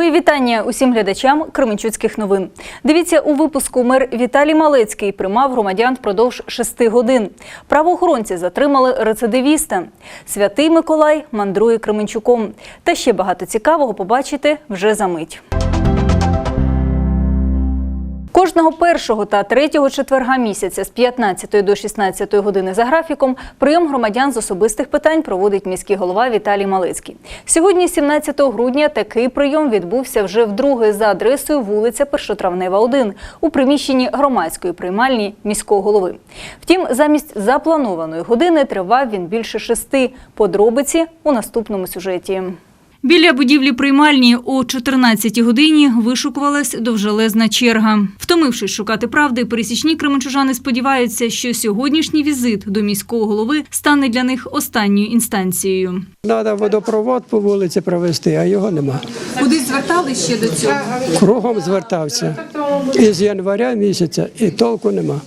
Мої вітання усім глядачам Кременчуцьких новин. Дивіться у випуску мер Віталій Малецький приймав громадян впродовж шести годин. Правоохоронці затримали рецидивіста. Святий Миколай мандрує Кременчуком. Та ще багато цікавого побачите вже за мить. Кожного першого та третього четверга місяця з 15 до 16 години за графіком прийом громадян з особистих питань проводить міський голова Віталій Малицький. Сьогодні, 17 грудня, такий прийом відбувся вже вдруге за адресою вулиця Першотравнева, 1 у приміщенні громадської приймальні міського голови. Втім, замість запланованої години тривав він більше шести. Подробиці у наступному сюжеті. Біля будівлі приймальні о 14 годині вишукувалась довжелезна черга. Втомившись шукати правди, пересічні кременчужани сподіваються, що сьогоднішній візит до міського голови стане для них останньою інстанцією. Треба водопровод по вулиці провести, а його нема. Кудись звертались ще до цього? Кругом звертався. Із января місяця і толку нема.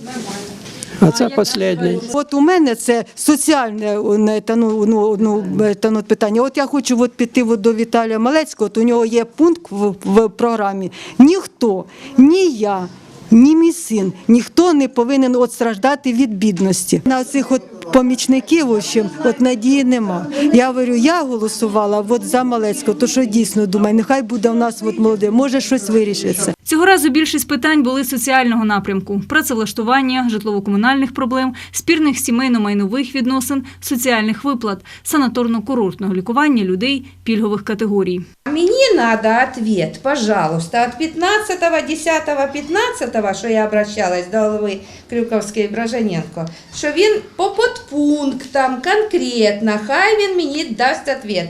А це останній. От у мене це соціальне та, ну, ну, ну, та, ну, питання. От я хочу от піти от до Віталія Малецького, от у нього є пункт в, в програмі. Ніхто, ні я, ні мій син, ніхто не повинен от страждати від бідності. На цих от помічників, общем, от надії нема. Я говорю, я голосувала от за Малецького, то що дійсно думаю, нехай буде в нас от молоде, може щось вирішиться. Цього разу більшість питань були соціального напрямку: працевлаштування, житлово-комунальних проблем, спірних сімейно-майнових відносин, соціальних виплат, санаторно-курортного лікування людей пільгових категорій. Мені надо ответ, пожалуйста, от 15 10 15 що я обращалась до голови Крюковської Бражаненко, що він по подпунктам конкретно, хай він мені дасть ответ.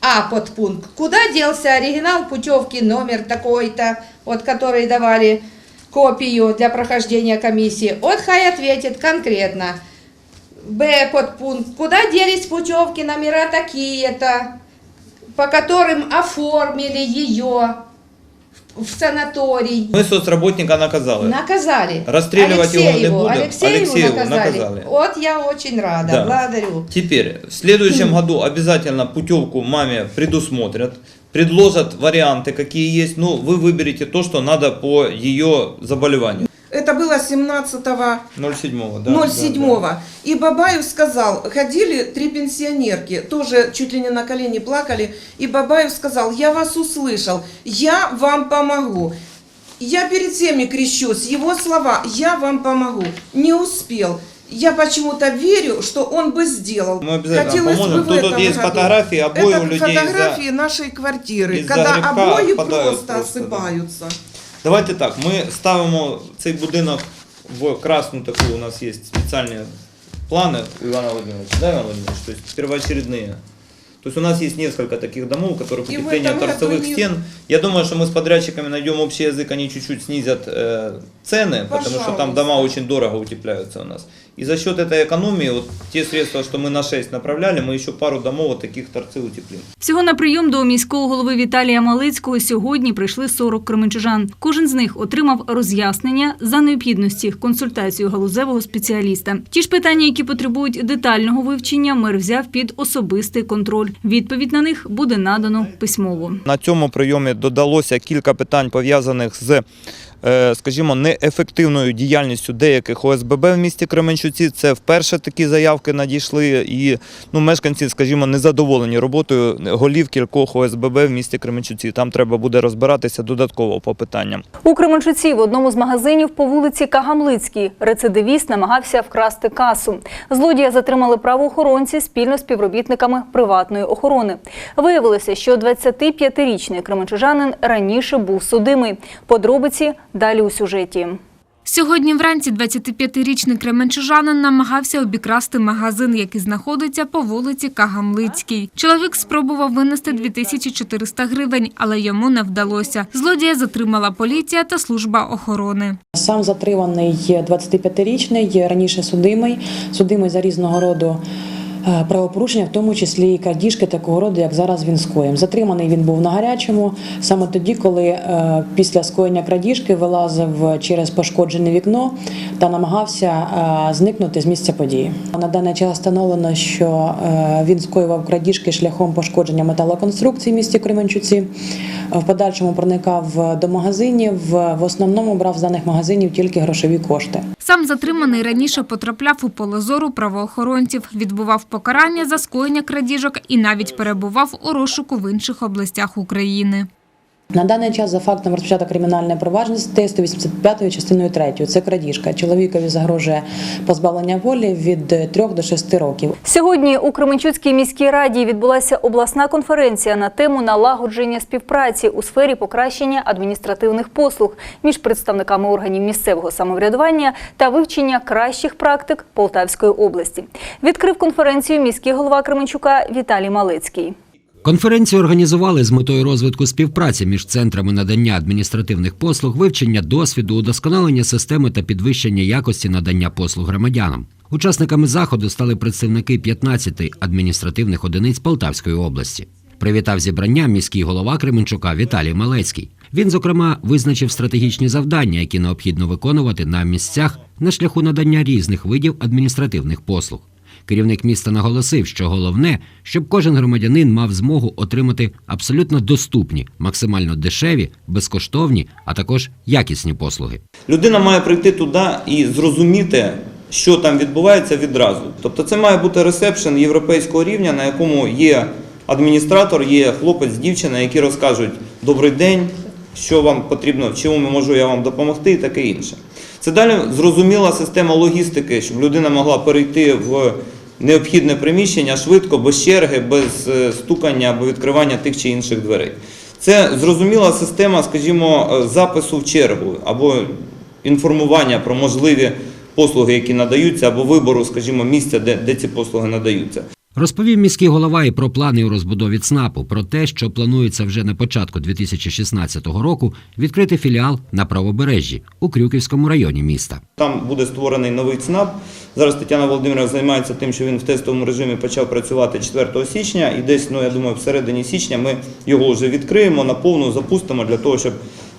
А подпункт, куда делся оригинал путевки, номер такой-то, вот который давали копию для прохождения комиссии. Вот хай ответит конкретно. Б подпункт, куда делись путевки, номера такие-то, по которым оформили ее в санаторий. Мы соцработника наказали. Наказали. Расстреливать его не будем. Алексееву, Алексееву наказали. наказали. Вот я очень рада, Да. благодарю. Теперь, в следующем году обязательно путевку маме предусмотрят, предложат варианты, какие есть. Ну, вы выберете то, что надо по ее заболеванию. Это было 17 07 да? 07 да, И Бабаев сказал, ходили три пенсионерки, тоже чуть ли не на колени плакали. И Бабаев сказал, я вас услышал, я вам помогу. Я перед всеми крещусь, его слова, я вам помогу. Не успел. Я почему-то верю, что он бы сделал. Мы обязательно Хотелось поможем. бы в Тут этом есть году. фотографии обои Это людей фотографии нашей квартиры, когда обои просто, просто, да. осыпаются. Давайте так, ми ставимо цей будинок в красну таку, у нас є спеціальні плани у Ивана Владимировича, да, Иван Владимирович, то есть первоочередные. То есть у нас есть несколько таких домов, у которых И в утепление этом году торцевых не- стен. Я думаю, что мы с подрядчиками найдем общий язык, они чуть-чуть снизят э, цены, потому что там Пожалуйста. дома очень дорого утепляются у нас. И за счет этой экономии, вот те средства, что мы на 6 направляли, мы еще пару домов вот таких торцев утеплим. Всього на прийом до міського голови Віталія Малицького сьогодні прийшли 40 кременчужан. Кожен з них отримав роз'яснення за необхідності консультацію галузевого спеціаліста. Ті ж питання, які потребують детального вивчення, мер взяв під особистий контроль. Відповідь на них буде надано письмово. На цьому прийомі додалося кілька питань пов'язаних з, скажімо, неефективною діяльністю деяких ОСББ в місті Кременчуці. Це вперше такі заявки надійшли, і ну, мешканці, скажімо, незадоволені роботою голів кількох ОСББ в місті Кременчуці. Там треба буде розбиратися додатково по питанням. У Кременчуці в одному з магазинів по вулиці Кагамлицькій рецидивіст намагався вкрасти касу. Злодія затримали правоохоронці спільно з співробітниками приватної охорони. Виявилося, що 25-річний кременчужанин раніше був судимий. Подробиці далі у сюжеті. Сьогодні вранці 25-річний кременчужанин намагався обікрасти магазин, який знаходиться по вулиці Кагамлицькій. Чоловік спробував винести 2400 гривень, але йому не вдалося. Злодія затримала поліція та служба охорони. Сам затриманий 25-річний, раніше судимий, судимий за різного роду правопорушення, в тому числі і крадіжки такого роду, як зараз він скоїв. Затриманий він був на гарячому саме тоді, коли е, після скоєння крадіжки вилазив через пошкоджене вікно та намагався е, зникнути з місця події. На даний час встановлено, що е, він скоював крадіжки шляхом пошкодження металоконструкцій в місті Кременчуці. В подальшому проникав до магазинів. В основному брав з даних магазинів тільки грошові кошти. Сам затриманий раніше потрапляв у поле зору правоохоронців, відбував покарання за скоєння крадіжок і навіть перебував у розшуку в інших областях України. На даний час за фактом розпочато кримінальне провадження з 185 частиною 3. Це крадіжка. Чоловікові загрожує позбавлення волі від 3 до 6 років. Сьогодні у Кременчуцькій міській раді відбулася обласна конференція на тему налагодження співпраці у сфері покращення адміністративних послуг між представниками органів місцевого самоврядування та вивчення кращих практик Полтавської області. Відкрив конференцію міський голова Кременчука Віталій Малицький. Конференцію організували з метою розвитку співпраці між центрами надання адміністративних послуг, вивчення досвіду, удосконалення системи та підвищення якості надання послуг громадянам. Учасниками заходу стали представники 15 адміністративних одиниць Полтавської області. Привітав зібрання міський голова Кременчука Віталій Малецький. Він, зокрема, визначив стратегічні завдання, які необхідно виконувати на місцях на шляху надання різних видів адміністративних послуг. Керівник міста наголосив, що головне, щоб кожен громадянин мав змогу отримати абсолютно доступні, максимально дешеві, безкоштовні, а також якісні послуги. Людина має прийти туди і зрозуміти, що там відбувається відразу. Тобто це має бути ресепшн європейського рівня, на якому є адміністратор, є хлопець, дівчина, які розкажуть добрий день, що вам потрібно, чому можу я вам допомогти, і таке інше. Це далі зрозуміла система логістики, щоб людина могла перейти в необхідне приміщення швидко, без черги, без е, стукання або відкривання тих чи інших дверей. Це зрозуміла система, скажімо, е, запису в чергу або інформування про можливі послуги, які надаються, або вибору, скажімо, місця, де, де ці послуги надаються. Розповів міський голова і про плани у розбудові ЦНАПу, про те, що планується вже на початку 2016 року відкрити філіал на правобережжі у Крюківському районі міста. Там буде створений новий ЦНАП. Зараз Тетяна Володимирівна займається тим, що він в тестовому режимі почав працювати 4 січня, і десь, ну я думаю, в середині січня ми його вже відкриємо, наповну запустимо для того, щоб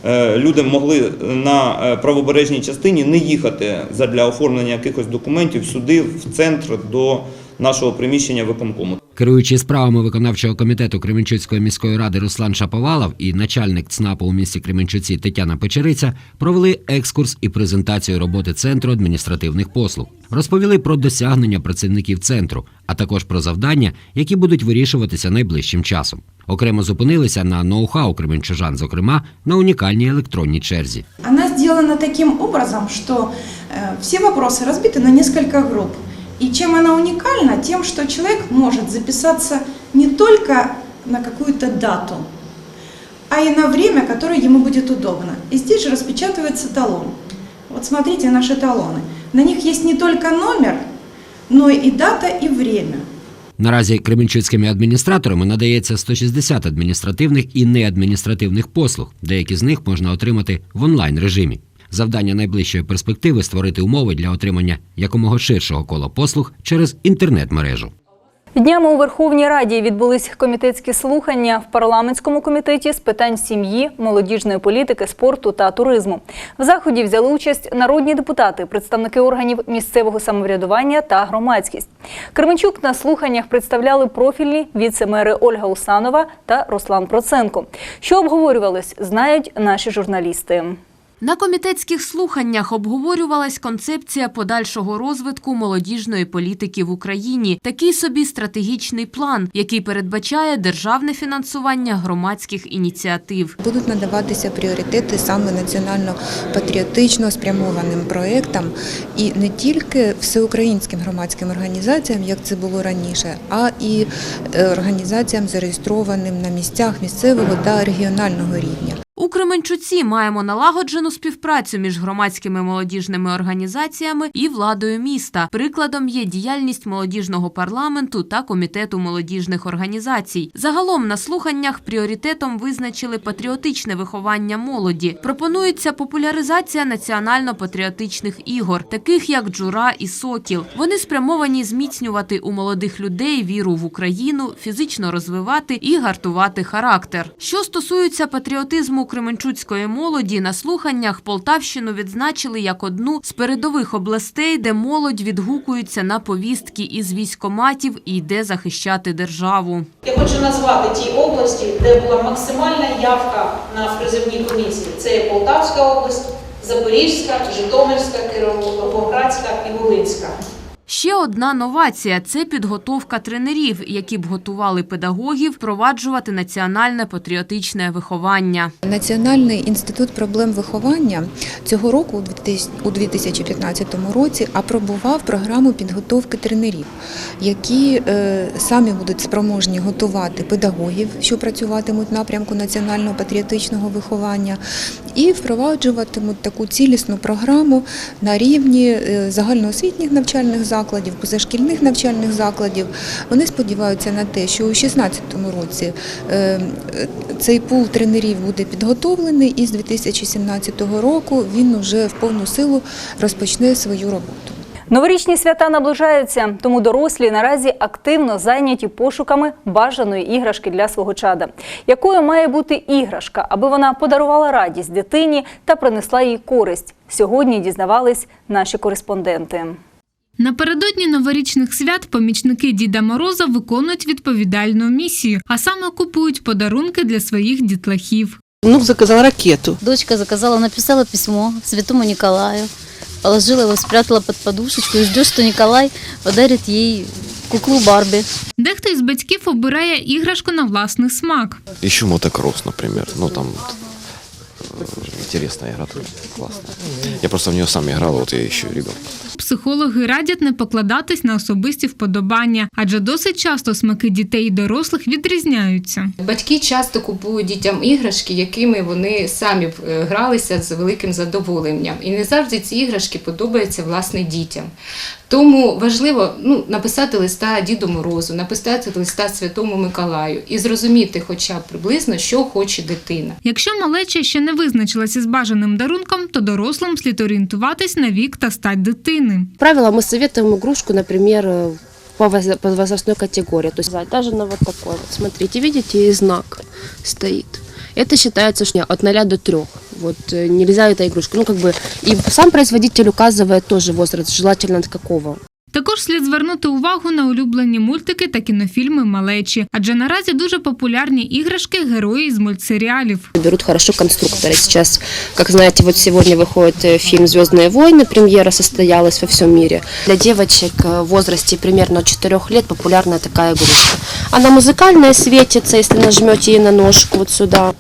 е, люди могли на е, правобережній частині не їхати задля оформлення якихось документів сюди, в центр до нашого приміщення виконкому. Керуючий справами виконавчого комітету Кременчуцької міської ради Руслан Шаповалов і начальник ЦНАПу у місті Кременчуці Тетяна Печериця провели екскурс і презентацію роботи центру адміністративних послуг. Розповіли про досягнення працівників центру, а також про завдання, які будуть вирішуватися найближчим часом. Окремо зупинилися на ноу-хау кременчужан, зокрема на унікальній електронній черзі. Она сделана таким образом, что э, все вопросы разбиты на несколько групп. И чем она уникальна? Тем, что человек может записаться не только на какую-то дату, а и на время, которое ему будет удобно. И здесь же распечатывается талон. Вот смотрите наши талоны. На них есть не только номер, но и дата, и время. Наразі кременчуцькими адміністраторами надається 160 адміністративних і неадміністративних послуг. Деякі з них можна отримати в онлайн режимі. Завдання найближчої перспективи створити умови для отримання якомога ширшого кола послуг через інтернет-мережу. Днями у Верховній Раді відбулись комітетські слухання в парламентському комітеті з питань сім'ї, молодіжної політики, спорту та туризму. В заході взяли участь народні депутати, представники органів місцевого самоврядування та громадськість. Кременчук на слуханнях представляли профільні віце-мери Ольга Усанова та Руслан Проценко. Що обговорювалось, знають наші журналісти. На комітетських слуханнях обговорювалась концепція подальшого розвитку молодіжної політики в Україні. Такий собі стратегічний план, який передбачає державне фінансування громадських ініціатив. Будуть надаватися пріоритети саме національно-патріотично спрямованим проєктам і не тільки всеукраїнським громадським організаціям, як це було раніше, а і е, організаціям, зареєстрованим на місцях місцевого та регіонального рівня. У Кременчуці маємо налагоджену співпрацю між громадськими молодіжними організаціями і владою міста. Прикладом є діяльність молодіжного парламенту та комітету молодіжних організацій. Загалом на слуханнях пріоритетом визначили патріотичне виховання молоді. Пропонується популяризація національно-патріотичних ігор, таких як джура і сокіл. Вони спрямовані зміцнювати у молодих людей віру в Україну, фізично розвивати і гартувати характер. Що стосується патріотизму кременчуцької молоді, на слуханнях Полтавщину відзначили як одну з передових областей, де молодь відгукується на повістки із військоматів і йде захищати державу. Я хочу назвати ті області, де була максимальна явка на призивні комісії. Це є Полтавська область, Запорізька, Житомирська, Кіровоградська і Волинська. Ще одна новація це підготовка тренерів, які б готували педагогів впроваджувати національне патріотичне виховання. Національний інститут проблем виховання цього року, у 2015 році, апробував програму підготовки тренерів, які е, самі будуть спроможні готувати педагогів, що працюватимуть в напрямку національного патріотичного виховання, і впроваджуватимуть таку цілісну програму на рівні е, загальноосвітніх навчальних закладів, позашкільних навчальних закладів. Вони сподіваються на те, що у 2016 році е, цей пул тренерів буде підготовлений, і з 2017 року він уже в повну силу розпочне свою роботу. Новорічні свята наближаються, тому дорослі наразі активно зайняті пошуками бажаної іграшки для свого чада. Якою має бути іграшка, аби вона подарувала радість дитині та принесла їй користь? Сьогодні дізнавались наші кореспонденти. Напередодні новорічних свят помічники Діда Мороза виконують відповідальну місію, а саме купують подарунки для своїх дітлахів. Внук заказал ракету. Дочка заказала, написала письмо святому Николаю, положила его, спрятала под подушечку и ждет, что Николай подарит ей куклу Барби. Дехто із батьків обирає іграшку на власний смак. Еще мотокросс, например. Ну, там интересная игра, классная. Я просто в нее сам играл, вот я еще ребенок. Психологи радять не покладатись на особисті вподобання, адже досить часто смаки дітей і дорослих відрізняються. Батьки часто купують дітям іграшки, якими вони самі е, гралися з великим задоволенням. І не завжди ці іграшки подобаються власне дітям. Тому важливо ну, написати листа Діду Морозу, написати листа Святому Миколаю і зрозуміти хоча б приблизно, що хоче дитина. Якщо малеча ще не визначилася з бажаним дарунком, то дорослим слід орієнтуватись на вік та стать дитини. Правило, мы советуем игрушку, например, э, по по возрастной категории. То есть даже на вот такой вот. Смотрите, видите, и знак стоит. Это считается что от 0 до 3. Вот э, нельзя эта игрушка. Ну, как бы, и сам производитель указывает тоже возраст, желательно от какого. Також слід звернути увагу на улюблені мультики та кінофільми малечі, адже наразі дуже популярні іграшки герої з мультсеріалів. Берут хорошо конструкторы. Сейчас, как знаете, вот сегодня выходит э, фильм «Звездные войны», премьера состоялась во всем мире. Для девочек э, в возрасте примерно от 4 лет популярная такая игрушка. Она музыкальная светится, если нажмете ей на ножку вот сюда.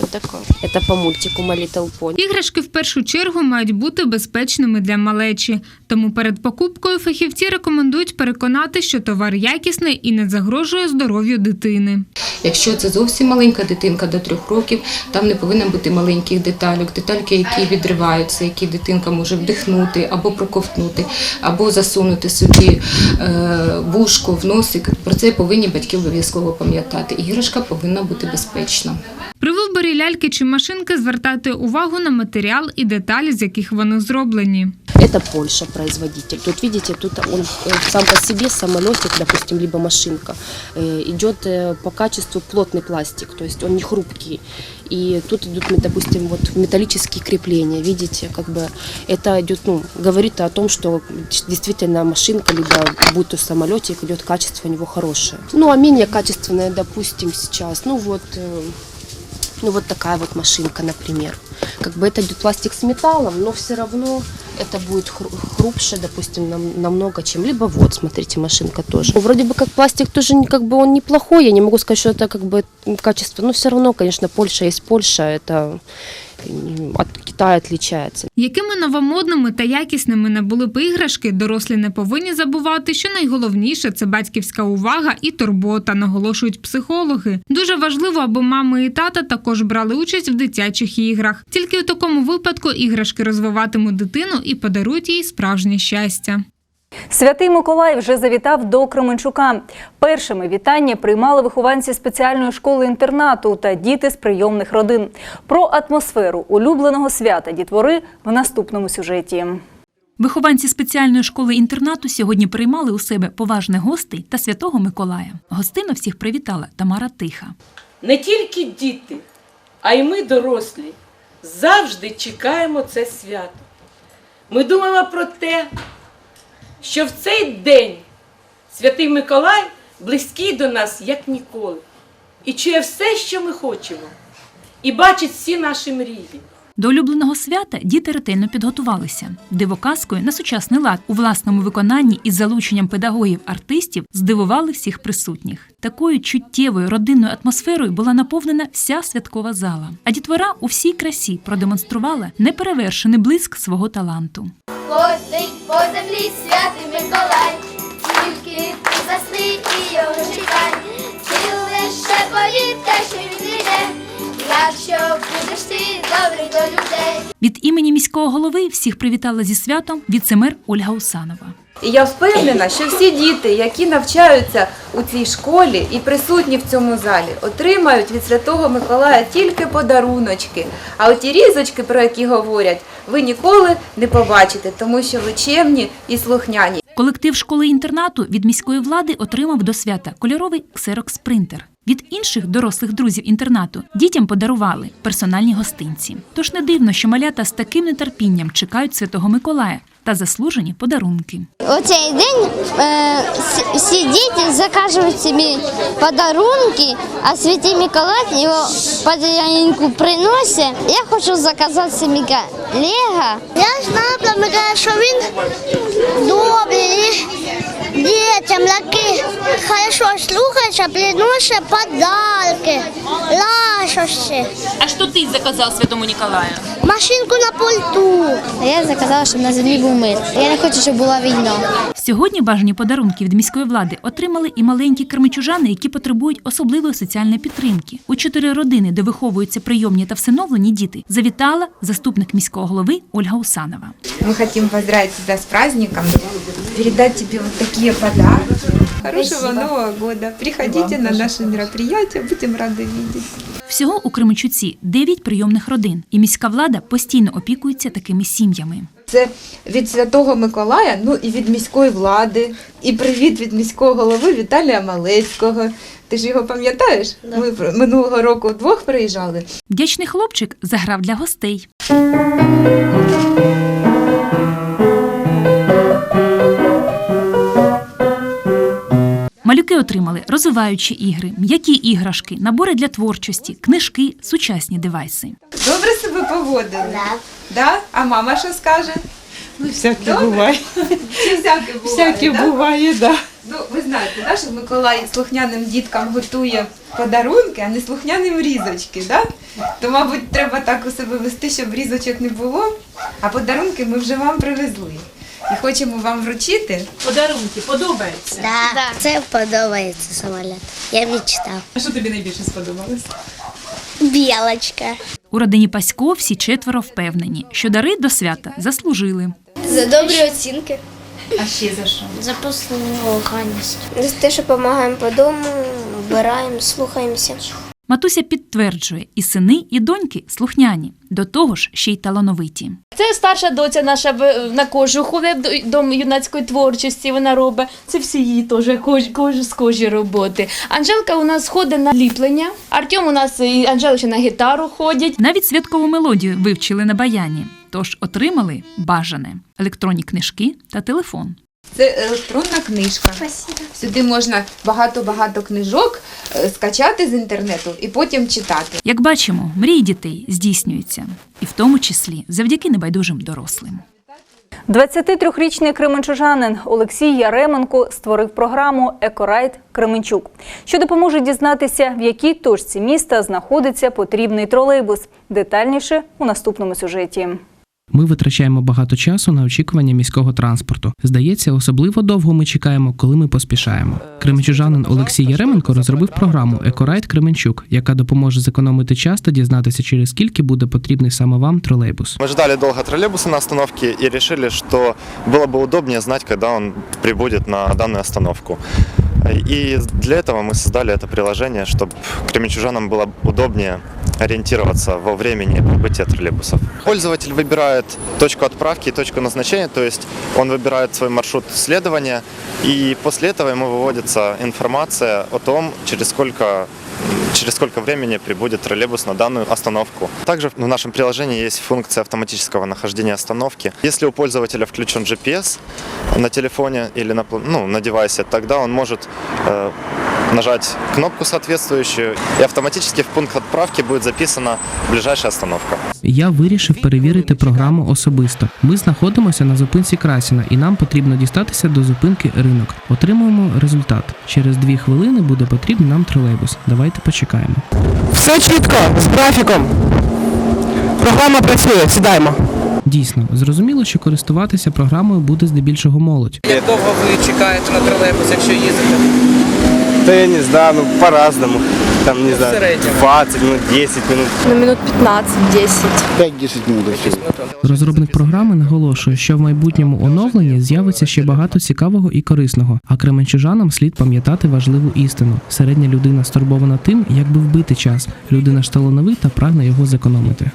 Вот такое. Это по мультику My Little Pony. Іграшки в першу чергу мають бути безпечними для малечі. Тому перед покупкою фахівці рекомендують переконати, що товар якісний і не загрожує здоров'ю дитини. Якщо це зовсім маленька дитинка до трьох років, там не повинно бути маленьких деталюк, детальки, які відриваються, які дитинка може вдихнути або проковтнути, або засунути собі е, вушко в носик. Про це повинні батьки обов'язково пам'ятати. Іграшка повинна бути безпечна При виборі ляльки чи машинки звертайте увагу на матеріал і деталі, з яких вони зроблені. Это Польша производитель. Тут видите, тут он э, сам по себе самолетик, допустим, либо машинка, э, идет э, по качеству плотный пластик, то есть он не хрупкий. И тут идут, м, допустим, вот металлические крепления, видите, как бы это идет, ну, говорит о том, что действительно машинка, либо будь то самолетик, идет качество у него хорошее. Ну, а менее качественное, допустим, сейчас, ну вот, э, ну вот такая вот машинка, например. Как бы это идет пластик с металлом, но все равно это будет хру- хрупше, допустим, нам- намного, чем либо вот, смотрите, машинка тоже. Ну, Вроде бы как пластик тоже не- как бы он неплохой, я не могу сказать, что это как бы качество, но все равно, конечно, Польша есть Польша, это м, от Китая отличается. Якими новомодними та якісними не були б іграшки, дорослі не повинні забувати, що найголовніше це батьківська увага і турбота, наголошують психологи. Дуже важливо, аби мами і тата також брали участь в дитячих іграх. Тільки у такому випадку іграшки розвиватимуть дитину і подарують їй справжнє щастя. Святий Миколай вже завітав до Кременчука. Першими вітання приймали вихованці спеціальної школи-інтернату та діти з прийомних родин. Про атмосферу улюбленого свята дітвори в наступному сюжеті. Вихованці спеціальної школи-інтернату сьогодні приймали у себе поважних гостей та святого Миколая. Гостину всіх привітала Тамара Тиха. Не тільки діти, а й ми, дорослі, завжди чекаємо це свято. Ми думаємо про те, що в цей день Святий Миколай близький до нас, як ніколи, і чує все, що ми хочемо, і бачить всі наші мрії. До улюбленого свята діти ретельно підготувалися. Дивоказкою на сучасний лад у власному виконанні із залученням педагогів-артистів здивували всіх присутніх. Такою чуттєвою родинною атмосферою була наповнена вся святкова зала. А дітвора у всій красі продемонструвала неперевершений блиск свого таланту. По землі святий Миколай, якщо будеш ти добрий до людей. Від імені міського голови всіх привітала зі святом віцемер Ольга Усанова. І я впевнена, що всі діти, які навчаються у цій школі і присутні в цьому залі, отримають від Святого Миколая тільки подаруночки. А оті різочки, про які говорять, ви ніколи не побачите, тому що ви чемні і слухняні. Колектив школи-інтернату від міської влади отримав до свята кольоровий ксерокс-принтер. Від інших дорослих друзів інтернату дітям подарували персональні гостинці. Тож не дивно, що малята з таким нетерпінням чекають Святого Миколая та заслужені подарунки. У цей день е, всі- діти заказують собі подарунки, а Святий Миколай його подарунку приносить. Я хочу заказати собі Лего. Я знаю що він добрий, дітям які хорошо слухається, приносить подарки, лашощі. А що ти заказав Святому Ніколаю? Машинку на пульту. Я заказала, щоб на землі був мир. Я не хочу, щоб була війна. Сьогодні бажані подарунки від міської влади отримали і маленькі кермичужани, які потребують особливої соціальної підтримки. У чотири родини, де виховуються прийомні та всиновлені діти, завітала заступник міського голови Ольга Усанова. Мы хотим поздравить тебя с праздником, передать тебе вот такие подарки. Хорошего Нового года. Приходите на наше мероприятие, будем рады видеть. Всього у Кременчуці дев'ять прийомних родин, і міська влада постійно опікується такими сім'ями. Це від Святого Миколая, ну і від міської влади, і привіт від міського голови Віталія Малецького. Ти ж його пам'ятаєш? Ми про- минулого року вдвох приїжджали. Вдячний хлопчик заграв для гостей. Малюки отримали розвиваючі ігри, м'які іграшки, набори для творчості, книжки, сучасні девайси. Добре себе поводили? Да. Да? А мама що скаже? Ну, всяке Добре? буває. Чи всяке буває? Всяке да? буває, да. Ну, ви знаєте, да, що Миколай слухняним діткам готує подарунки, а не слухняним різочки, да? То, мабуть, треба так у себе вести, щоб різочок не було, а подарунки ми вже вам привезли. І хочемо вам вручити. Подарунки подобаються? Да. Це подобається самоліт. Я мечтав. А що тобі найбільше сподобалось? Білочка. У родині Пасько всі четверо впевнені, що дари до свята заслужили. За добрі оцінки. А ще за що? За послугу За те, що допомагаємо по дому, вбираємо, слухаємося. Матуся підтверджує, і сини, і доньки слухняні, до того ж ще й талановиті. Це старша доця наша на кожу ходить до юнацької творчості. Вона робить. Це всі її теж кож, кож, з кожі роботи. Анжелка у нас ходить на ліплення. Артем у нас і Анжела ще на гітару ходять. Навіть святкову мелодію вивчили на баяні, тож отримали бажане електронні книжки та телефон. Це електронна книжка. Сюди можна багато-багато книжок е, скачати з інтернету і потім читати. Як бачимо, мрії дітей здійснюються, і в тому числі завдяки небайдужим дорослим. 23-річний кременчужанин Олексій Яременко створив програму Екорайд Кременчук, що допоможе дізнатися, в якій точці міста знаходиться потрібний тролейбус. Детальніше у наступному сюжеті. Ми витрачаємо багато часу на очікування міського транспорту. Здається, особливо довго ми чекаємо, коли ми поспішаємо. Кременчужанин Олексій Яременко розробив програму Екорайд Кременчук, яка допоможе зекономити час та дізнатися, через скільки буде потрібний саме вам тролейбус. Мы ждали долго троллейбуса на остановке и решили, что было бы удобнее знать, когда он прибудет на данную остановку. И для этого мы создали это приложение, чтобы кременчужанам было удобнее ориентироваться во времени прибытия троллейбусов. Пользователь выбирает точку отправки и точку назначения, то есть он выбирает свой маршрут следования, и после этого ему выводится информация о том, через сколько через сколько времени прибудет троллейбус на данную остановку. Также в нашем приложении есть функция автоматического нахождения остановки. Если у пользователя включен GPS на телефоне или на, ну, на девайсе, тогда он может э, нажать кнопку соответствующую, и автоматически в пункт отправки будет записана ближайшая остановка. Я вирішив перевірити програму особисто. Ми знаходимося на зупинці Красіна, і нам потрібно дістатися до зупинки ринок. Отримуємо результат. Через дві хвилини буде потрібен нам тролейбус. Давайте почекаємо. Все чітко, з графіком. Програма працює, сідаємо. Дійсно, зрозуміло, що користуватися програмою буде здебільшого молодь. Як довго ви чекаєте на тролейбус, якщо їздите? Да я не знаю, ну по-разному. Там, не знаю, среднем? 20 минут, 10 минут. На минут 15-10. 5-10 минут. Розробник програми наголошує, що в майбутньому оновленні з'явиться ще багато цікавого і корисного. А кременчужанам слід пам'ятати важливу істину: середня людина стурбована тим, як би вбити час. Людина ж талановита прагне його зекономити.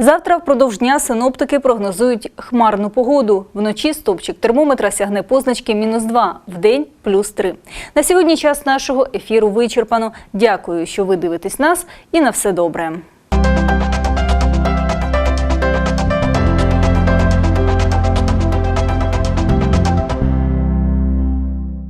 Завтра впродовж дня синоптики прогнозують хмарну погоду. Вночі стопчик термометра сягне позначки мінус 2, день плюс 3. На сьогодні час нашого ефіру вичерпано. Дякую, що ви дивитесь нас і на все добре.